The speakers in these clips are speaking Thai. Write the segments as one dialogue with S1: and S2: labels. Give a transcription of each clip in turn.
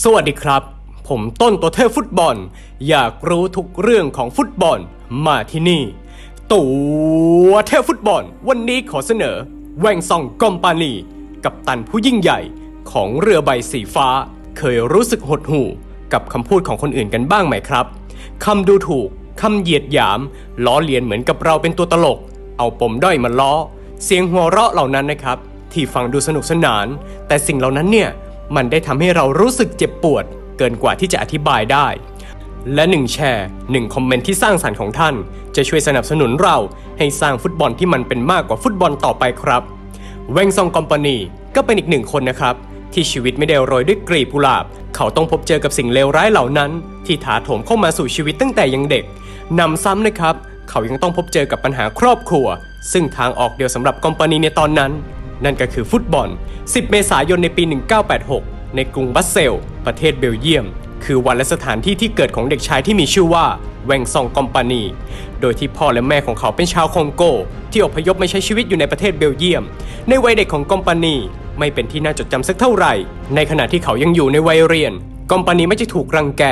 S1: สวัสดีครับ ผมต้นตัวเทพฟุตบอล อยากรู้ทุกเรื่องของฟุตบอลมาที่นี่ ตัวเทพฟุตบอล วันนี้ขอเสนอ แวงซองกอมปานีกับตันผู้ยิ่งใหญ่ของเรือใบสีฟ้า เคยรู้สึกหดหู่กับคำพูดของคนอื่นกันบ้างไหมครับคำดูถูกคำเหยียดหยาม ล้อเลียนเหมือนกับเราเป็นตัวตลก เอาปมด้อยมาล้อ เสียงหัวเราะเหล่านั้นนะครับ ที่ฟังดูสนุกสนาน แต่สิ่งเหล่านั้นเนี่ย มันได้ทำให้เรารู้สึกเจ็บปวด เกินกว่าที่จะอธิบายได้ และหนึ่งแชร์หนึ่งคอมเมนต์ที่สร้างสรรค์ของท่าน จะช่วยสนับสนุนเราให้สร้างฟุตบอลที่มันเป็นมากกว่าฟุตบอลต่อไปครับแวงซองคอมพานีก็เป็นอีกหนึ่งคนนะครับ ที่ชีวิตไม่ได้โรยด้วยกลีบกุหลาบ เขาต้องพบเจอกับสิ่งเลวร้ายเหล่านั้น ที่ถาโถมเข้ามาสู่ชีวิตตั้งแต่ยังเด็กนำซ้ำนะครับ เขายังต้องพบเจอกับปัญหาครอบครัว ซึ่งทางออกเดียวสำหรับคอมพานีในตอนนั้น นั่นก็คือฟุตบอล 10 เมษายนในปี 1986 ในกรุงบัสเซล ประเทศเบลเยียม คือวันและสถานที่ที่เกิดของเด็กชายที่มีชื่อว่าแวงซองกอมปานี โดยที่พ่อและแม่ของเขาเป็นชาวคองโก ที่อพยพมาใช้ชีวิตอยู่ในประเทศเบลเยียม ในวัยเด็กของกอมปานีไม่เป็นที่น่าจดจำสักเท่าไหร่ ในขณะที่เขายังอยู่ในวัยเรียนกอมปานีไม่จะถูกรังแก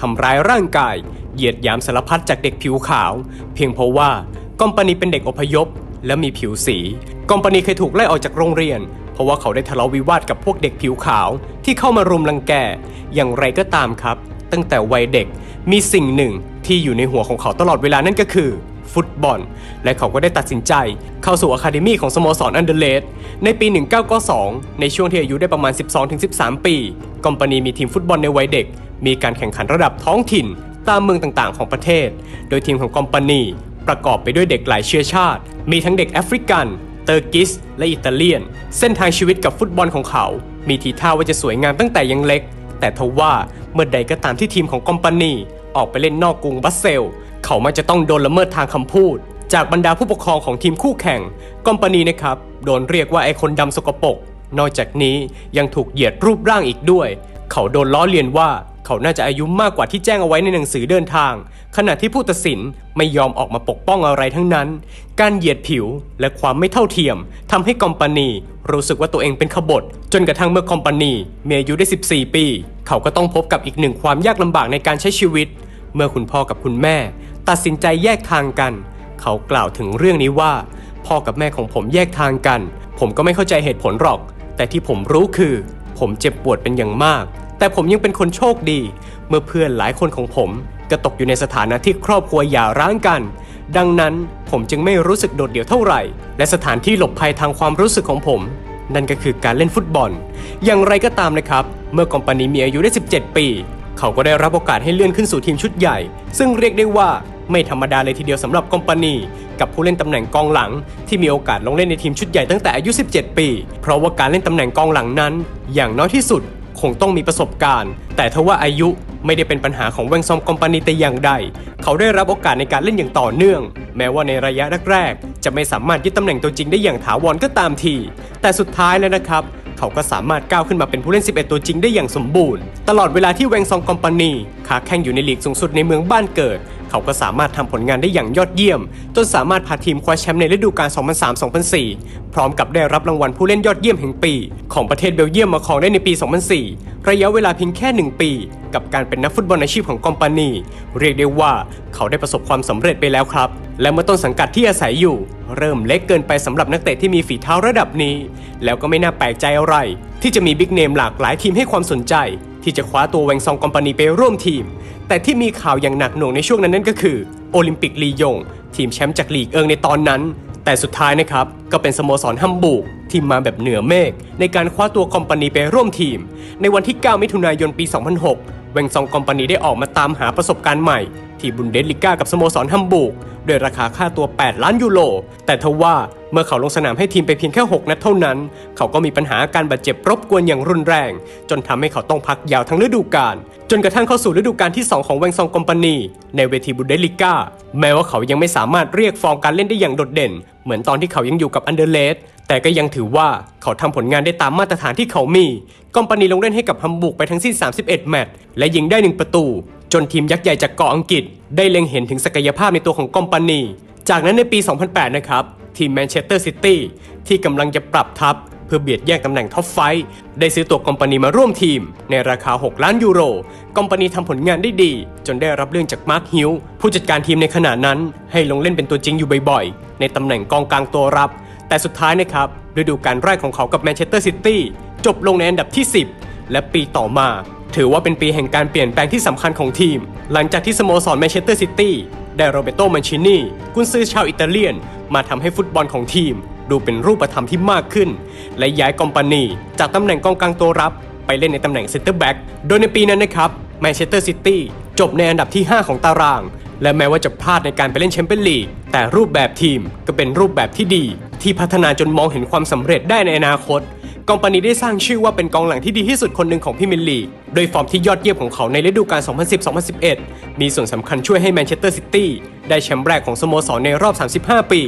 S1: ทำร้ายร่างกาย เหยียดหยามสารพัดจากเด็กผิวขาว เพียงเพราะว่ากอมปานีเป็นเด็กอพยพ และมีผิวสี กอมปานีเคยถูกไล่ออกจากโรงเรียน เพราะว่าเขาได้ทะเลาะวิวาทกับพวกเด็กผิวขาวที่เข้ามารุมรังแก อย่างไรก็ตามครับ ตั้งแต่วัยเด็กมีสิ่งหนึ่งที่อยู่ในหัวของเขาตลอดเวลานั่นก็คือ ฟุตบอล และเขาก็ได้ตัดสินใจ เข้าสู่อะคาเดมี่ของสโมสรอันเดเลดในปี 1992 ในช่วงที่อายุได้ประมาณ 12-13 ปี กอมปานีมีทีมฟุตบอลในวัยเด็ก มีการแข่งขันระดับท้องถิ่นตามเมืองต่างๆ ของประเทศ โดยทีมของกอมปานี ประกอบไปด้วยเด็กหลายเชื้อชาติ มีทั้งเด็กแอฟริกัน เตอร์กิส และอิตาเลียน เส้นทางชีวิตกับฟุตบอลของเขา มีทีท่าว่าจะสวยงามตั้งแต่ยังเล็ก แต่ทว่าเมื่อใดก็ตามที่ทีมของกอมปานีออกไปเล่นนอกกรุงบัสเซล เขามักจะต้องโดนละเมิดทางคำพูด จากบรรดาผู้ปกครองของทีมคู่แข่งกอมปานีนะครับโดนเรียกว่าไอคนดำสกปรกนอกจากนี้ยังถูกเหยียดรูปร่างอีกด้วย เขาโดนล้อเลียนว่า เขาน่าจะอายุมากกว่าที่แจ้งเอาไว้ในหนังสือเดินทาง ขณะที่ผู้ตัดสินไม่ยอมออกมาปกป้องอะไรทั้งนั้น การเหยียดผิวและความไม่เท่าเทียมทำให้กอมปานีรู้สึกว่าตัวเองเป็นขบฏ จนกระทั่งเมื่อคอมปานีมีอายุได้ 14 ปี เขาก็ต้องพบกับอีกหนึ่งความยากลำบากในการใช้ชีวิต เมื่อคุณพ่อกับคุณแม่ ตัดสินใจแยกทางกัน เขากล่าวถึงเรื่องนี้ว่า พ่อกับแม่ของผมแยกทางกัน ผมก็ไม่เข้าใจเหตุผลหรอก แต่ที่ผมรู้คือ ผมเจ็บปวดเป็นอย่างมาก แต่ผมยังเป็นคนโชคดี เมื่อเพื่อนหลายคนของผมก็ตกอยู่ในสถานะที่ครอบครัวหย่าร้างกัน ดังนั้นผมจึงไม่รู้สึกโดดเดี่ยวเท่าไหร่ และสถานที่หลบภัยทางความรู้สึกของผม นั่นก็คือการเล่นฟุตบอล อย่างไรก็ตามนะครับ เมื่อกอมปานีมีอายุได้ 17 ปี เขาก็ได้รับโอกาสให้เลื่อนขึ้นสู่ทีมชุดใหญ่ ซึ่งเรียกได้ว่าไม่ธรรมดาเลยทีเดียวสำหรับกอมปานีกับผู้เล่นตำแหน่งกองหลัง ที่มีโอกาสลงเล่นในทีมชุดใหญ่ตั้งแต่อายุ 17 ปี เพราะว่าการเล่นตำแหน่งกองหลังนั้น อย่างน้อยที่สุด คงต้องมีประสบการณ์ แต่ทว่าอายุไม่ได้เป็นปัญหาของแวงซอมกอมปานีแต่อย่างใด เขาได้รับโอกาสในการเล่นอย่างต่อเนื่อง แม้ว่าในระยะแรกๆจะไม่สามารถยึดตำแหน่งตัวจริงได้อย่างถาวรก็ตามที แต่สุดท้ายแล้วนะครับเขาก็สามารถก้าวขึ้นมาเป็นผู้เล่น 11 ตัวจริงได้อย่างสมบูรณ์ ตลอดเวลาที่แวงซองกอมปานีค้าแข่งอยู่ในลีกสูงสุดในเมืองบ้านเกิด เขาก็สามารถทำผลงานได้อย่างยอดเยี่ยม จนสามารถพาทีมคว้าแชมป์ในฤดูกาล 2003-2004 พร้อมกับได้รับรางวัลผู้เล่นยอดเยี่ยมแห่งปี ของประเทศเบลเยียมมาครองได้ในปี 2004 ระยะเวลาเพียงแค่ 1 ปี กับการเป็นนักฟุตบอลอาชีพของกอมปานี เรียกได้ว่าเขาได้ประสบความสำเร็จไปแล้วครับ และเมื่อต้นสังกัดที่อาศัยอยู่ เริ่มเล็กเกินไปสำหรับนักเตะที่มีฝีเท้าระดับนี้ แล้วก็ไม่น่าแปลกใจอะไร ที่จะมีบิ๊กเนมหลากหลายทีมให้ความสนใจ ที่จะคว้าตัวแวงซองกอมปานีไปร่วมทีม แต่ที่มีข่าวอย่างหนักหน่วงในช่วงนั้นนั่นก็คือโอลิมปิกลียง ทีมแชมป์จากลีกเอิงในตอนนั้น แต่สุดท้ายนะครับ ก็เป็นสโมสรฮัมบูร์กที่มาแบบเหนือเมฆในการคว้าตัวคอมปานีไปร่วมทีม ในวันที่ 9 มิถุนายนปี 2006 แวงซองคอมปานีได้ออกมาตามหาประสบการณ์ใหม่ ที่บุนเดสลิก้ากับสโมสรฮัมบูร์กด้วยราคาค่าตัว 8 ล้านยูโร แต่ทว่าเมื่อเขาลงสนามให้ทีมไปเพียงแค่ 6 นัดเท่านั้น เขาก็มีปัญหาการบาดเจ็บรบกวนอย่างรุนแรง จนทำให้เขาต้องพักยาวทั้งฤดูกาล จนกระทั่งเข้าสู่ฤดูกาลที่ 2 ของแวงซองคอมปานีในเวทีบุนเดสลิก้า แม้ว่าเขายังไม่สามารถเรียกฟอร์มการเล่นได้อย่างโดดเด่น เหมือนตอนที่เขายังอยู่กับอันเดอร์เลส แต่ก็ยังถือว่าเขาทำผลงานได้ตามมาตรฐานที่เขามี กอมปานีลงเล่นให้กับฮัมบูร์กไปทั้งสิ้น 31 แมตช์และยิงได้ 1 ประตู จนทีมยักษ์ใหญ่จากเกาะอังกฤษ ได้เล็งเห็นถึงศักยภาพในตัวของกอมปานี จากนั้นในปี 2008 นะครับ ทีมแมนเชสเตอร์ซิตี้ที่กำลังจะปรับทัพเพื่อเบียดแย่งตำแหน่งท็อปไฟว์ได้ซื้อตัวกอมปานีมาร่วมทีม ในราคา 6 ล้านยูโร กอมปานีทำผลงานได้ดี จนได้รับเรื่องจากมาร์คฮิลผู้จัดการทีมในขณะนั้น ให้ลงเล่นเป็นตัวจริงอยู่บ่อยๆ ในตำแหน่งกองกลางตัวรับ แต่สุดท้ายนะครับฤดูกาลแรกของเขากับแมนเชสเตอร์ซิตี้จบลงในอันดับที่ 10 และปีต่อมา ถือว่าเป็นปีแห่งการเปลี่ยนแปลงที่สำคัญของทีม หลังจากที่สโมสรแมนเชสเตอร์ซิตี้ได้โรเบโตมันชินีกุนซือชาวอิตาเลียน มาทำให้ฟุตบอลของทีม ดูเป็นรูปธรรมที่มากขึ้น และย้ายกอมปานีจากตำแหน่งกองกลางตัวรับไปเล่นในตำแหน่งเซนเตอร์แบ็กโดยในปีนั้นนะครับแมนเชสเตอร์ซิตี้จบในอันดับที่ 5 ของตาราง และแม้ว่าจะพลาดในการไปเล่นแชมเปี้ยนลีกแต่รูปแบบทีมก็เป็นรูปแบบที่ดี ที่พัฒนาจนมองเห็นความสำเร็จได้ในอนาคต กองปานีได้สร้างชื่อว่าเป็นกองหลังที่ดีที่สุดคนหนึ่งของพรีเมียร์ลีโดยฟอร์มที่ยอดเยี่ยมของเขาในฤดูกาล 2010-2011 มีส่วนสำคัญช่วยให้แมนเชสเตอร์ซิตี้ได้แชมป์แรกของสโมสรในรอบ 35 ปี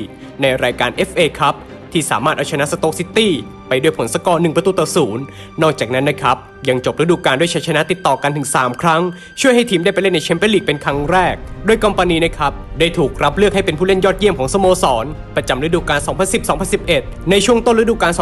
S1: ในรายการ FA ครับที่สามารถเอาชนะสโต๊กซิตี้ไปด้วยผลสกอร์1ประตูต่อศูนย์นอกจากนั้นนะครับ ยังจบฤดูกาลด้วยชัยชนะติดต่อกันถึง 3 ครั้ง ช่วยให้ทีมได้ไปเล่นในแชมเปี้ยนลีกเป็นครั้งแรก โดยกอมปานีนะครับได้ถูกรับเลือกให้เป็นผู้เล่นยอดเยี่ยมของสโมสร ประจำฤดูกาล 2010-2011 ในช่วงต้นฤดูกาล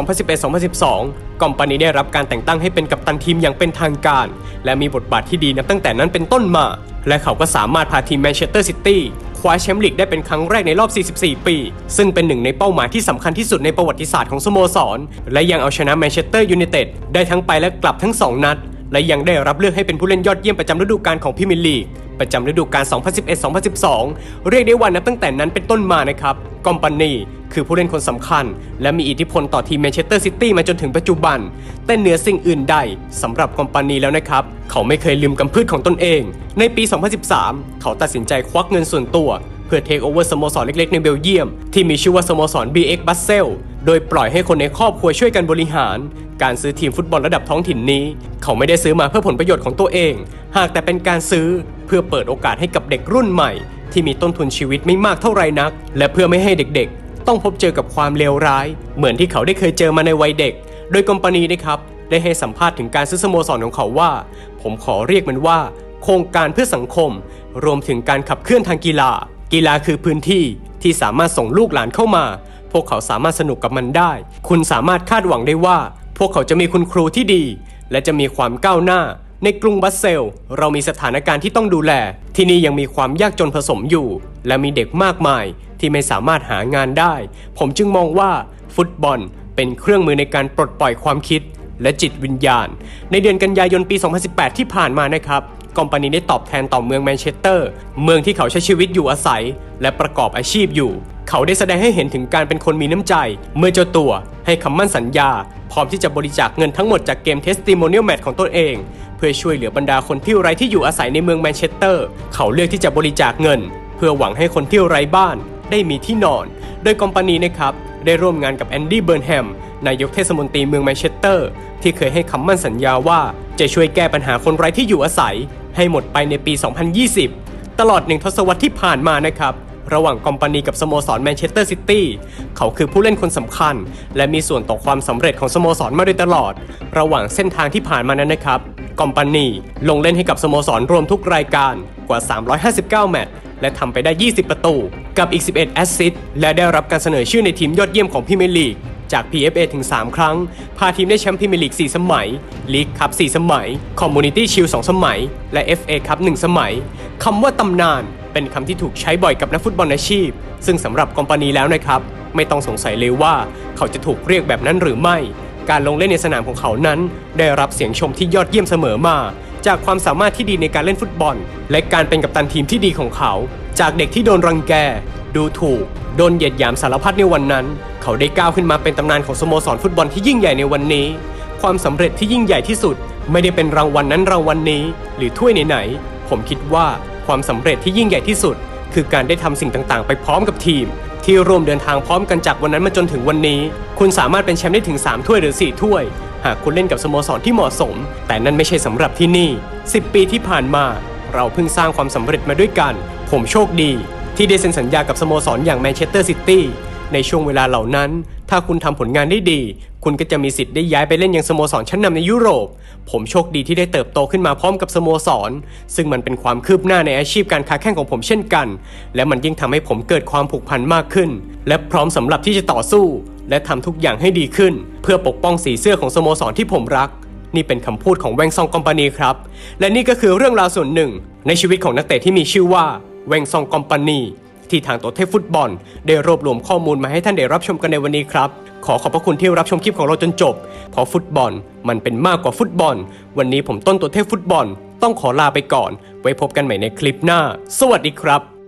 S1: 2011-2012 กอมปานีได้รับการแต่งตั้งให้เป็นกัปตันทีมอย่างเป็นทางการ และมีบทบาทที่ดีนับตั้งแต่นั้นเป็นต้นมา และเขาก็สามารถพาทีมแมนเชสเตอร์ซิตี้ คว้าแชมป์ลีกได้เป็นครั้งแรกในรอบ 44 ปี ซึ่งเป็นหนึ่งในเป้าหมายที่สำคัญที่สุดในประวัติศาสตร์ของสโมสร และยังเอาชนะแมนเชสเตอร์ยูไนเต็ดได้ทั้งไปและกลับทั้ง 2 นัด และยังได้รับเลือกให้เป็นผู้เล่นยอดเยี่ยมประจำฤดูกาลของพรีเมียร์ลีกประจำฤดูกาล 2011-2012 เรียกได้ว่านับตั้งแต่นั้นเป็นต้นมานะครับ กอมปานี คือผู้เล่นคนสำคัญ และมีอิทธิพลต่อทีมแมนเชสเตอร์ซิตี้มาจนถึงปัจจุบัน แต่เหนือสิ่งอื่นใดสำหรับกอมปานีแล้วนะครับ เขาไม่เคยลืมกำพืชของตนเอง ในปี 2013 เขาตัดสินใจควักเงินส่วนตัว เพื่อเทคโอเวอร์สโมสรเล็กๆในเบลเยียม ที่มีชื่อว่าสโมสร BX b a s s e l โดยปล่อยให้คนในครอบครัวช่วยกันบริหาร การซื้อทีมฟุตบอลระดับท้องถิ่นนี้ เขาไม่ได้ซื้อมาเพื่อผลประโยชน์ของตัวเอง หากแต่เป็นการซื้อเพื่อเปิดโอกาสให้กับเด็กรุ่นใหม่ที่มีต้นทุนชีวิตไม่มากเท่าไรนัก และเพื่อไม่ให้เด็กๆ ต้องพบเจอกับความเลวร้าย เหมือนที่เขาได้เคยเจอมาในวัยเด็ก โดยกอมปานีนะครับได้ให้สัมภาษณ์ถึงการซื้อสโมสรของเขาว่า ผมขอเรียกมันว่า โครงการเพื่อสังคม รวมถึงการขับเคลื่อนทางกีฬา กีฬาคือพื้นที่ที่สามารถส่งลูกหลานเข้ามา พวกเขาสามารถสนุกกับมันได้ คุณสามารถคาดหวังได้ว่า พวกเขาจะมีคุณครูที่ดี และจะมีความก้าวหน้า ในกรุงบัสเซล เรามีสถานการณ์ที่ต้องดูแล ที่นี่ยังมีความยากจนผสมอยู่ และมีเด็กมากมาย ที่ไม่สามารถหางานได้ ผมจึงมองว่าฟุตบอลเป็นเครื่องมือในการปลดปล่อยความคิดและจิตวิญญาณ ในเดือนกันยายนปี 2018 ที่ผ่านมานะครับกอมปานีได้ตอบแทนต่อเมืองแมนเชสเตอร์ เมืองที่เขาใช้ชีวิตอยู่อาศัย และประกอบอาชีพอยู่ เขาได้แสดงให้เห็นถึงการเป็นคนมีน้ำใจ เมื่อเจ้าตัวให้คำมั่นสัญญา พร้อมที่จะบริจาคเงินทั้งหมดจากเกมเทสติโมเนียลแมตของตนเอง เพื่อช่วยเหลือบรรดาคนที่ไร้ที่อยู่อาศัยในเมืองแมนเชสเตอร์ เขาเลือกที่จะบริจาคเงิน เพื่อหวังให้คนที่ไร้บ้าน ได้มีที่นอน โดยกอมปานีนะครับได้ร่วมงานกับแอนดี้เบิร์นแฮมนายกเทศมนตรีเมืองแมนเชสเตอร์ ที่เคยให้คำมั่นสัญญาว่าจะช่วยแก้ปัญหาคนไร้ที่อยู่อาศัย ให้หมดไปในปี 2020 ตลอดหนึ่งทศวรรษที่ผ่านมานะครับ ระหว่างกอมปานีกับสโมสรแมนเชสเตอร์ซิตี้เขาคือผู้เล่นคนสำคัญ และมีส่วนต่อความสำเร็จของสโมสรมาโดยตลอด ระหว่างเส้นทางที่ผ่านมานั้นนะครับกอมปานีลงเล่นให้กับสโมสรรวมทุกรายการกว่า 359 แมตช์ และทำไปได้ 20 ประตู กับอีก 11 แอสซิสต์และได้รับการเสนอชื่อในทีมยอดเยี่ยมของพรีเมียร์ลีกจาก PFA ถึง 3 ครั้ง พาทีมได้แชมป์พรีเมียร์ลีก 4 สมัย ลีกคัพ 4 สมัย คอมมูนิตี้ชิล 2 สมัย และ FA คัพ 1 สมัย คำว่าตำนานเป็นคำที่ถูกใช้บ่อยกับนักฟุตบอลอาชีพ ซึ่งสำหรับกอมปานีแล้วนะครับ ไม่ต้องสงสัยเลยว่าเขาจะถูกเรียกแบบนั้นหรือไม่ การลงเล่นในสนามของเขานั้น ได้รับเสียงชมที่ยอดเยี่ยมเสมอมา จากความสามารถที่ดีในการเล่นฟุตบอล และการเป็นกัปตันทีมที่ดีของเขา จากเด็กที่โดนรังแก ดูถูก โดนเหยียดหยามสารพัดในวันนั้น เขาได้ก้าวขึ้นมาเป็นตำนานของสโมสรฟุตบอลที่ยิ่งใหญ่ในวันนี้ ความสำเร็จที่ยิ่งใหญ่ที่สุด ไม่ได้เป็นรางวัลนั้นรางวัลนี้ หรือถ้วยไหนๆผมคิดว่าความสำเร็จที่ยิ่งใหญ่ที่สุด คือการได้ทำสิ่งต่างๆ ไปพร้อมกับทีม ที่ร่วมเดินทางพร้อมกันจากวันนั้นมาจนถึงวันนี้ คุณสามารถเป็นแชมป์ได้ถึง 3 ถ้วยหรือ 4 ถ้วย หากคุณเล่นกับสโมสรที่เหมาะสม แต่นั่นไม่ใช่สำหรับที่นี่ 10 ปีที่ผ่านมา เราเพิ่งสร้างความสำเร็จมาด้วยกัน ผมโชคดี ที่ได้เซ็นสัญญากับสโมสรอย่างแมนเชสเตอร์ซิตี้ในช่วงเวลาเหล่านั้น ถ้าคุณทำผลงานได้ดี คุณก็จะมีสิทธิ์ได้ย้ายไปเล่นยังสโมสรชั้นนำในยุโรป ผมโชคดีที่ได้เติบโตขึ้นมาพร้อมกับสโมสร ซึ่งมันเป็นความคืบหน้าในอาชีพการค้าแข่งของผมเช่นกัน และมันยิ่งทำให้ผมเกิดความผูกพันมากขึ้น และพร้อมสำหรับที่จะต่อสู้ และทำทุกอย่างให้ดีขึ้น เพื่อปกป้องสีเสื้อของสโมสรที่ผมรัก นี่เป็นคำพูดของแวงซองกอมปานีครับ และนี่ก็คือเรื่องราวส่วนหนึ่ง ในชีวิตของนักเตะที่มีชื่อว่าแวงซองกอมปานีที่ทางตัวเทพฟุตบอล ได้รวบรวมข้อมูลมาให้ท่านได้รับชมกันในวันนี้ครับ ขอขอบพระคุณที่รับชมคลิปของเราจนจบ เพราะฟุตบอลมันเป็นมากกว่าฟุตบอล วันนี้ผมต้นตัวเทพฟุตบอล ต้องขอลาไปก่อน ไว้พบกันใหม่ในคลิปหน้า สวัสดีครับ